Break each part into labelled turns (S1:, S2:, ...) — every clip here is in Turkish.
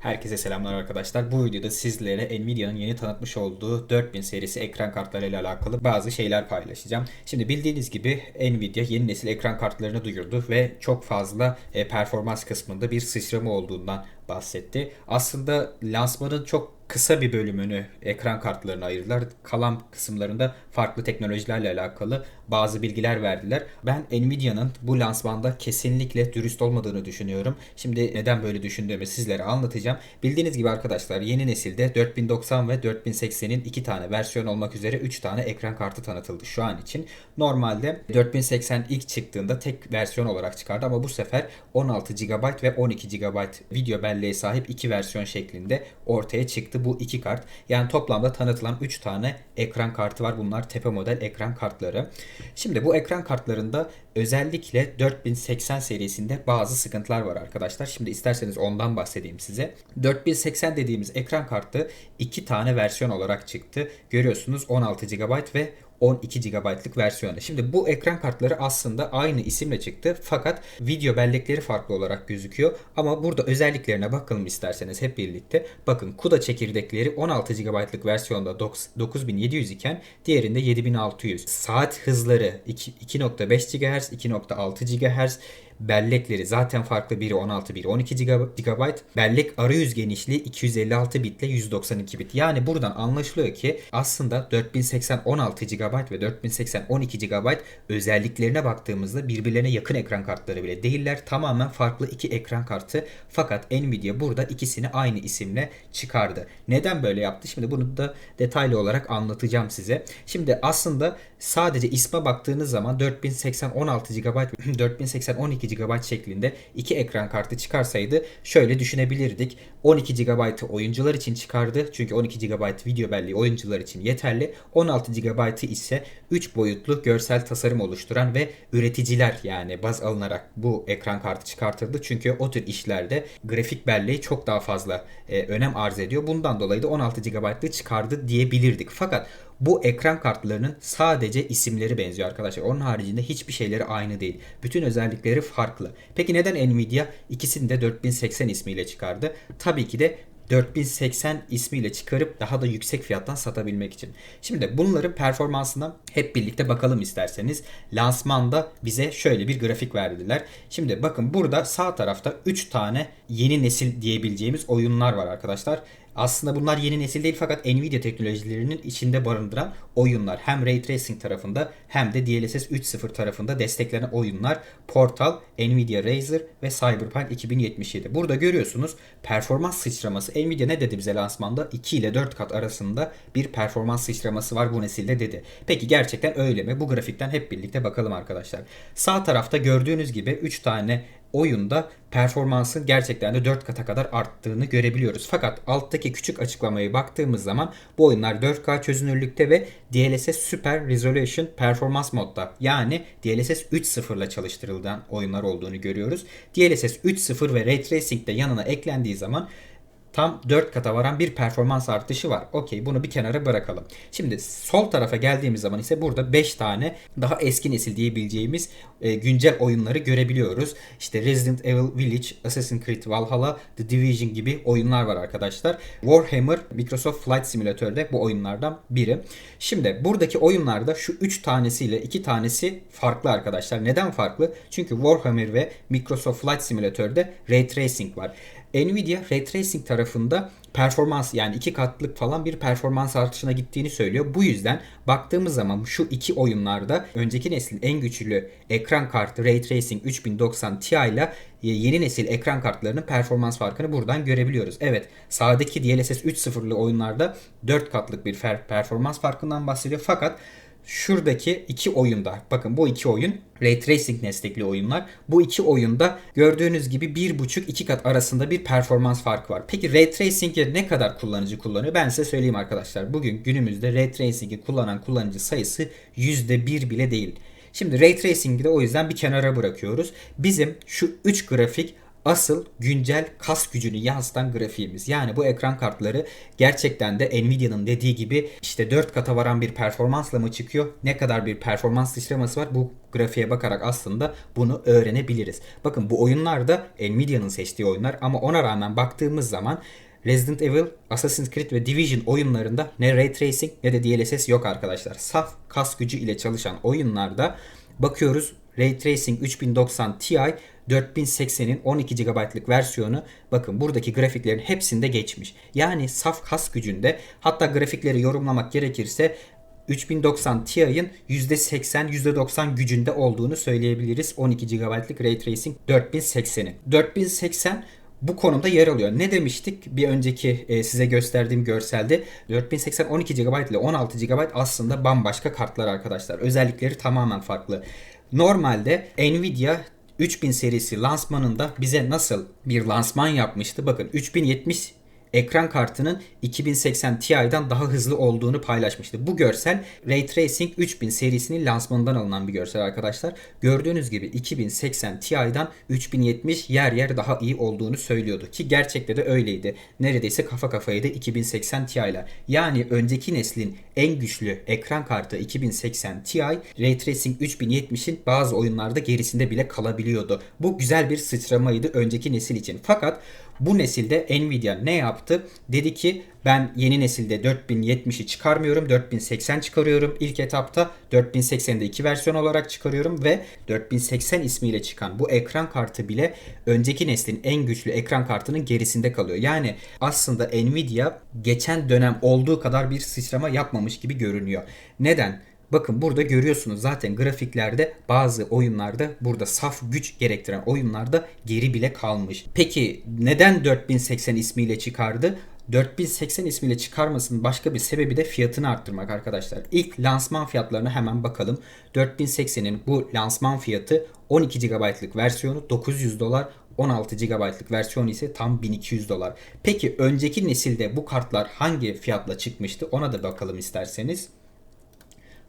S1: Herkese selamlar arkadaşlar. Bu videoda sizlere Nvidia'nın yeni tanıtmış olduğu 4000 serisi ekran kartları ile alakalı bazı şeyler paylaşacağım. Şimdi bildiğiniz gibi Nvidia yeni nesil ekran kartlarını duyurdu ve çok fazla e, performans kısmında bir sıçrama olduğundan bahsetti. Aslında lansmanın çok kısa bir bölümünü ekran kartlarına ayırdılar. Kalan kısımlarında farklı teknolojilerle alakalı bazı bilgiler verdiler. Ben Nvidia'nın bu lansmanda kesinlikle dürüst olmadığını düşünüyorum. Şimdi neden böyle düşündüğümü sizlere anlatacağım. Bildiğiniz gibi arkadaşlar yeni nesilde 4090 ve 4080'in iki tane versiyon olmak üzere 3 tane ekran kartı tanıtıldı şu an için. Normalde 4080 ilk çıktığında tek versiyon olarak çıkardı ama bu sefer 16 GB ve 12 GB video belleğe sahip iki versiyon şeklinde ortaya çıktı bu iki kart. Yani toplamda tanıtılan 3 tane ekran kartı var. Bunlar tepe model ekran kartları. Şimdi bu ekran kartlarında özellikle 4080 serisinde bazı sıkıntılar var arkadaşlar. Şimdi isterseniz ondan bahsedeyim size. 4080 dediğimiz ekran kartı iki tane versiyon olarak çıktı. Görüyorsunuz 16 GB ve 12 GB'lık versiyonu. Şimdi bu ekran kartları aslında aynı isimle çıktı fakat video bellekleri farklı olarak gözüküyor. Ama burada özelliklerine bakalım isterseniz hep birlikte. Bakın CUDA çekirdekleri 16 GB'lık versiyonda 9700 iken diğerinde 7600. Saat hızları 2.5 GHz, 2.6 GHz bellekleri zaten farklı biri 16 biri 12 GB. Bellek arayüz genişliği 256 bit ile 192 bit. Yani buradan anlaşılıyor ki aslında 4080 16 GB ve 4080 12 GB özelliklerine baktığımızda birbirlerine yakın ekran kartları bile değiller. Tamamen farklı iki ekran kartı. Fakat Nvidia burada ikisini aynı isimle çıkardı. Neden böyle yaptı? Şimdi bunu da detaylı olarak anlatacağım size. Şimdi aslında sadece isme baktığınız zaman 4080 16 GB 4080 12 GB şeklinde iki ekran kartı çıkarsaydı şöyle düşünebilirdik. 12 GB'ı oyuncular için çıkardı. Çünkü 12 GB video belleği oyuncular için yeterli. 16 GB'ı ise 3 boyutlu görsel tasarım oluşturan ve üreticiler yani baz alınarak bu ekran kartı çıkartıldı. Çünkü o tür işlerde grafik belleği çok daha fazla e, önem arz ediyor. Bundan dolayı da 16 GB'lığı çıkardı diyebilirdik. Fakat bu ekran kartlarının sadece isimleri benziyor arkadaşlar. Onun haricinde hiçbir şeyleri aynı değil. Bütün özellikleri farklı. Peki neden Nvidia ikisini de 4080 ismiyle çıkardı? Tabii ki de 4080 ismiyle çıkarıp daha da yüksek fiyattan satabilmek için. Şimdi bunların performansına hep birlikte bakalım isterseniz. Lansmanda bize şöyle bir grafik verdiler. Şimdi bakın burada sağ tarafta 3 tane yeni nesil diyebileceğimiz oyunlar var arkadaşlar. Aslında bunlar yeni nesil değil fakat Nvidia teknolojilerinin içinde barındıran oyunlar. Hem Ray Tracing tarafında hem de DLSS 3.0 tarafında desteklenen oyunlar. Portal, Nvidia Razer ve Cyberpunk 2077. Burada görüyorsunuz performans sıçraması. Nvidia ne dedi bize lansmanda? 2 ile 4 kat arasında bir performans sıçraması var bu nesilde dedi. Peki gerçekten öyle mi? Bu grafikten hep birlikte bakalım arkadaşlar. Sağ tarafta gördüğünüz gibi 3 tane oyunda performansın gerçekten de 4 kata kadar arttığını görebiliyoruz. Fakat alttaki küçük açıklamayı baktığımız zaman bu oyunlar 4K çözünürlükte ve DLSS Super Resolution Performance modda yani DLSS 3.0 ile çalıştırılan oyunlar olduğunu görüyoruz. DLSS 3.0 ve Ray Tracing de yanına eklendiği zaman tam 4 kata varan bir performans artışı var. Okey bunu bir kenara bırakalım. Şimdi sol tarafa geldiğimiz zaman ise burada 5 tane daha eski nesil diyebileceğimiz e, güncel oyunları görebiliyoruz. İşte Resident Evil Village, Assassin's Creed Valhalla, The Division gibi oyunlar var arkadaşlar. Warhammer Microsoft Flight Simulator'da bu oyunlardan biri. Şimdi buradaki oyunlarda şu 3 tanesiyle 2 tanesi farklı arkadaşlar. Neden farklı? Çünkü Warhammer ve Microsoft Flight Simulator'da Ray Tracing var. Nvidia Ray Tracing tarafında performans yani iki katlık falan bir performans artışına gittiğini söylüyor. Bu yüzden baktığımız zaman şu iki oyunlarda önceki neslin en güçlü ekran kartı Ray Tracing 3090 Ti ile yeni nesil ekran kartlarının performans farkını buradan görebiliyoruz. Evet sağdaki DLSS 3.0'lı oyunlarda 4 katlık bir performans farkından bahsediyor. Fakat şuradaki iki oyunda bakın bu iki oyun Ray Tracing destekli oyunlar. Bu iki oyunda gördüğünüz gibi 1.5-2 kat arasında bir performans farkı var. Peki Ray Tracing'i ne kadar kullanıcı kullanıyor? Ben size söyleyeyim arkadaşlar. Bugün günümüzde Ray Tracing'i kullanan kullanıcı sayısı %1 bile değil. Şimdi Ray Tracing'i de o yüzden bir kenara bırakıyoruz. Bizim şu 3 grafik asıl güncel kas gücünü yansıtan grafiğimiz. Yani bu ekran kartları gerçekten de Nvidia'nın dediği gibi işte 4 kata varan bir performansla mı çıkıyor? Ne kadar bir performans sıçraması var? Bu grafiğe bakarak aslında bunu öğrenebiliriz. Bakın bu oyunlar da Nvidia'nın seçtiği oyunlar ama ona rağmen baktığımız zaman Resident Evil, Assassin's Creed ve Division oyunlarında ne Ray Tracing ne de DLSS yok arkadaşlar. Saf kas gücü ile çalışan oyunlarda bakıyoruz Ray Tracing 3090 Ti 4080'in 12 GB'lık versiyonu bakın buradaki grafiklerin hepsinde geçmiş. Yani saf kas gücünde hatta grafikleri yorumlamak gerekirse 3090 Ti'nin %80 %90 gücünde olduğunu söyleyebiliriz. 12 GB'lık Ray Tracing 4080'in. 4080 bu konumda yer alıyor. Ne demiştik bir önceki e, size gösterdiğim görselde 4080 12 GB ile 16 GB aslında bambaşka kartlar arkadaşlar. Özellikleri tamamen farklı. Normalde Nvidia 3000 serisi lansmanında bize nasıl bir lansman yapmıştı? Bakın 3070 ekran kartının 2080 Ti'den daha hızlı olduğunu paylaşmıştı. Bu görsel Ray Tracing 3000 serisinin lansmanından alınan bir görsel arkadaşlar. Gördüğünüz gibi 2080 Ti'den 3070 yer yer daha iyi olduğunu söylüyordu ki gerçekte de öyleydi. Neredeyse kafa kafaydı 2080 Ti ile. Yani önceki neslin en güçlü ekran kartı 2080 Ti Ray Tracing 3070'in bazı oyunlarda gerisinde bile kalabiliyordu. Bu güzel bir sıçramaydı önceki nesil için. Fakat bu nesilde Nvidia ne yaptı? Dedi ki ben yeni nesilde 4070'i çıkarmıyorum. 4080 çıkarıyorum. İlk etapta 4080'de iki versiyon olarak çıkarıyorum ve 4080 ismiyle çıkan bu ekran kartı bile önceki neslin en güçlü ekran kartının gerisinde kalıyor. Yani aslında Nvidia geçen dönem olduğu kadar bir sıçrama yapmamış gibi görünüyor. Neden? Bakın burada görüyorsunuz zaten grafiklerde bazı oyunlarda burada saf güç gerektiren oyunlarda geri bile kalmış. Peki neden 4080 ismiyle çıkardı? 4080 ismiyle çıkarmasının başka bir sebebi de fiyatını arttırmak arkadaşlar. İlk lansman fiyatlarına hemen bakalım. 4080'in bu lansman fiyatı 12 GB'lık versiyonu 900 dolar, 16 GB'lık versiyonu ise tam 1200 dolar. Peki önceki nesilde bu kartlar hangi fiyatla çıkmıştı? Ona da bakalım isterseniz.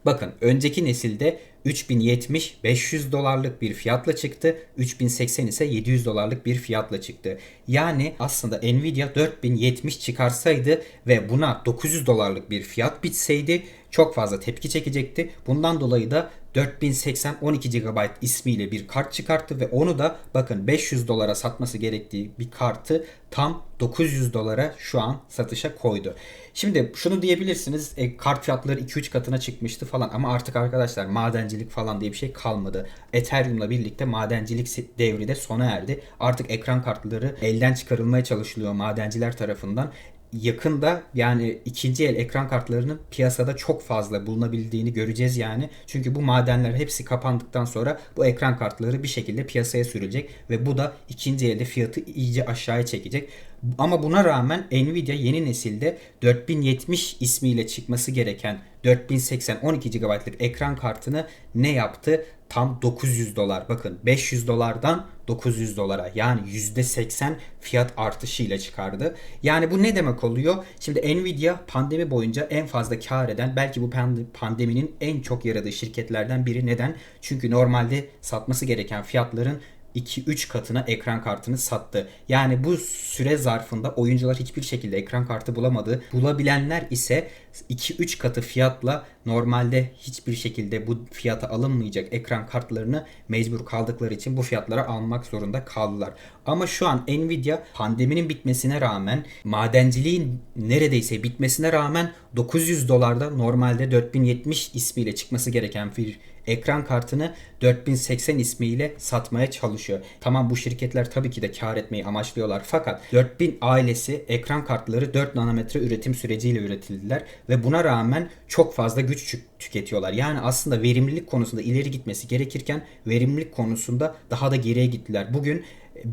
S1: Bakın önceki nesilde 3070 500 dolarlık bir fiyatla çıktı. 3080 ise 700 dolarlık bir fiyatla çıktı. Yani aslında Nvidia 4070 çıkarsaydı ve buna 900 dolarlık bir fiyat bitseydi çok fazla tepki çekecekti. Bundan dolayı da 4080 12 GB ismiyle bir kart çıkarttı ve onu da bakın 500 dolara satması gerektiği bir kartı tam 900 dolara şu an satışa koydu. Şimdi şunu diyebilirsiniz e, kart fiyatları 2-3 katına çıkmıştı falan ama artık arkadaşlar madencilik falan diye bir şey kalmadı. Ethereum'la birlikte madencilik devri de sona erdi. Artık ekran kartları elden çıkarılmaya çalışılıyor madenciler tarafından yakında yani ikinci el ekran kartlarının piyasada çok fazla bulunabildiğini göreceğiz yani. Çünkü bu madenler hepsi kapandıktan sonra bu ekran kartları bir şekilde piyasaya sürülecek ve bu da ikinci elde fiyatı iyice aşağıya çekecek. Ama buna rağmen Nvidia yeni nesilde 4070 ismiyle çıkması gereken 4080 12 GB'lık ekran kartını ne yaptı? Tam 900 dolar. Bakın 500 dolardan 900 dolara yani %80 fiyat artışıyla çıkardı. Yani bu ne demek oluyor? Şimdi Nvidia pandemi boyunca en fazla kar eden belki bu pandeminin en çok yaradığı şirketlerden biri. Neden? Çünkü normalde satması gereken fiyatların 2-3 katına ekran kartını sattı. Yani bu süre zarfında oyuncular hiçbir şekilde ekran kartı bulamadı. Bulabilenler ise 2-3 katı fiyatla normalde hiçbir şekilde bu fiyata alınmayacak ekran kartlarını mecbur kaldıkları için bu fiyatlara almak zorunda kaldılar. Ama şu an Nvidia pandeminin bitmesine rağmen madenciliğin neredeyse bitmesine rağmen 900 dolarda normalde 4070 ismiyle çıkması gereken bir ekran kartını 4080 ismiyle satmaya çalışıyor. Tamam bu şirketler tabii ki de kar etmeyi amaçlıyorlar fakat 4000 ailesi ekran kartları 4 nanometre üretim süreciyle üretildiler ve buna rağmen çok fazla güç tüketiyorlar. Yani aslında verimlilik konusunda ileri gitmesi gerekirken verimlilik konusunda daha da geriye gittiler. Bugün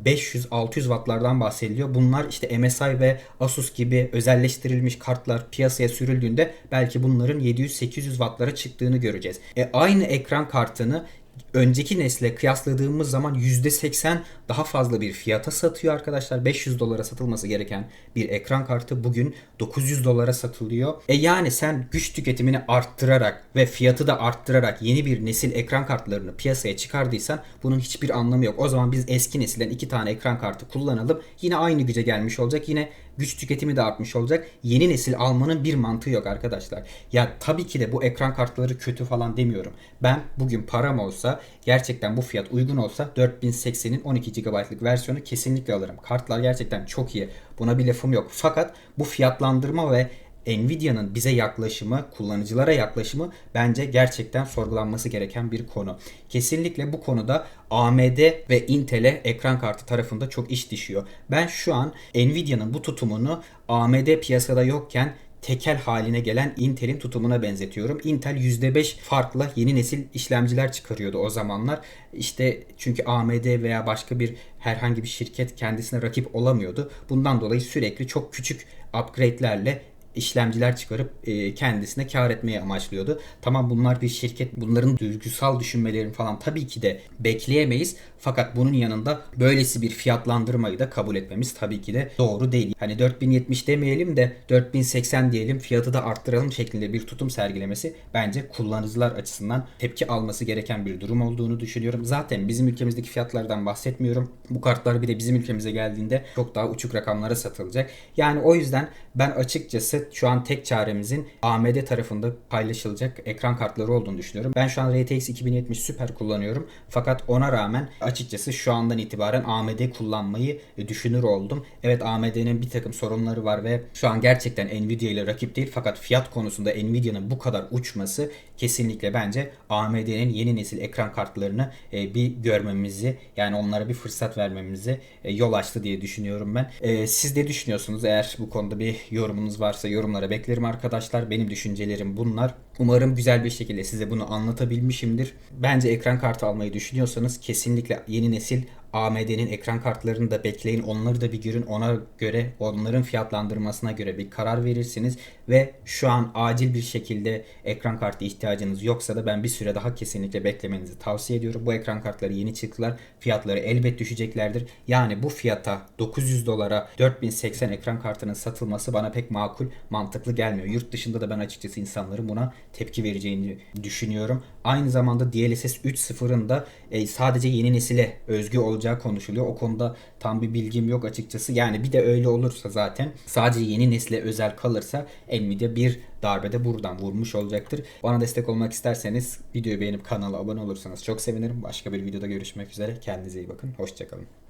S1: 500-600 wattlardan bahsediliyor. Bunlar işte MSI ve Asus gibi özelleştirilmiş kartlar piyasaya sürüldüğünde belki bunların 700-800 wattlara çıktığını göreceğiz. E, aynı ekran kartını önceki nesle kıyasladığımız zaman %80 daha fazla bir fiyata satıyor arkadaşlar. 500 dolara satılması gereken bir ekran kartı bugün 900 dolara satılıyor. E yani sen güç tüketimini arttırarak ve fiyatı da arttırarak yeni bir nesil ekran kartlarını piyasaya çıkardıysan bunun hiçbir anlamı yok. O zaman biz eski nesilden iki tane ekran kartı kullanalım. Yine aynı güce gelmiş olacak. Yine güç tüketimi de artmış olacak. Yeni nesil almanın bir mantığı yok arkadaşlar. Ya tabii ki de bu ekran kartları kötü falan demiyorum. Ben bugün param olsa gerçekten bu fiyat uygun olsa 4080'in 12 GB'lık versiyonu kesinlikle alırım. Kartlar gerçekten çok iyi. Buna bir lafım yok. Fakat bu fiyatlandırma ve Nvidia'nın bize yaklaşımı, kullanıcılara yaklaşımı bence gerçekten sorgulanması gereken bir konu. Kesinlikle bu konuda AMD ve Intel'e ekran kartı tarafında çok iş düşüyor. Ben şu an Nvidia'nın bu tutumunu AMD piyasada yokken tekel haline gelen Intel'in tutumuna benzetiyorum. Intel %5 farkla yeni nesil işlemciler çıkarıyordu o zamanlar. İşte çünkü AMD veya başka bir herhangi bir şirket kendisine rakip olamıyordu. Bundan dolayı sürekli çok küçük upgrade'lerle işlemciler çıkarıp e, kendisine kar etmeyi amaçlıyordu. Tamam bunlar bir şirket. Bunların duygusal düşünmelerini falan tabii ki de bekleyemeyiz. Fakat bunun yanında böylesi bir fiyatlandırmayı da kabul etmemiz tabii ki de doğru değil. Hani 4070 demeyelim de 4080 diyelim fiyatı da arttıralım şeklinde bir tutum sergilemesi bence kullanıcılar açısından tepki alması gereken bir durum olduğunu düşünüyorum. Zaten bizim ülkemizdeki fiyatlardan bahsetmiyorum. Bu kartlar bir de bizim ülkemize geldiğinde çok daha uçuk rakamlara satılacak. Yani o yüzden ben açıkçası şu an tek çaremizin AMD tarafında paylaşılacak ekran kartları olduğunu düşünüyorum. Ben şu an RTX 2070 Super kullanıyorum. Fakat ona rağmen açıkçası şu andan itibaren AMD kullanmayı düşünür oldum. Evet AMD'nin bir takım sorunları var ve şu an gerçekten Nvidia ile rakip değil fakat fiyat konusunda Nvidia'nın bu kadar uçması kesinlikle bence AMD'nin yeni nesil ekran kartlarını e, bir görmemizi yani onlara bir fırsat vermemizi e, yol açtı diye düşünüyorum ben. E, siz ne düşünüyorsunuz? Eğer bu konuda bir yorumunuz varsa yorumlara beklerim arkadaşlar. Benim düşüncelerim bunlar. Umarım güzel bir şekilde size bunu anlatabilmişimdir. Bence ekran kartı almayı düşünüyorsanız kesinlikle yeni nesil AMD'nin ekran kartlarını da bekleyin. Onları da bir görün. Ona göre onların fiyatlandırmasına göre bir karar verirsiniz. Ve şu an acil bir şekilde ekran kartı ihtiyacınız yoksa da ben bir süre daha kesinlikle beklemenizi tavsiye ediyorum. Bu ekran kartları yeni çıktılar. Fiyatları elbet düşeceklerdir. Yani bu fiyata 900 dolara 4080 ekran kartının satılması bana pek makul, mantıklı gelmiyor. Yurt dışında da ben açıkçası insanların buna tepki vereceğini düşünüyorum. Aynı zamanda DLSS 3.0'ın da e, sadece yeni nesile özgü olacağı konuşuluyor. O konuda tam bir bilgim yok açıkçası. Yani bir de öyle olursa zaten sadece yeni nesile özel kalırsa Nvidia bir darbede buradan vurmuş olacaktır. Bana destek olmak isterseniz videoyu beğenip kanala abone olursanız çok sevinirim. Başka bir videoda görüşmek üzere. Kendinize iyi bakın. Hoşçakalın.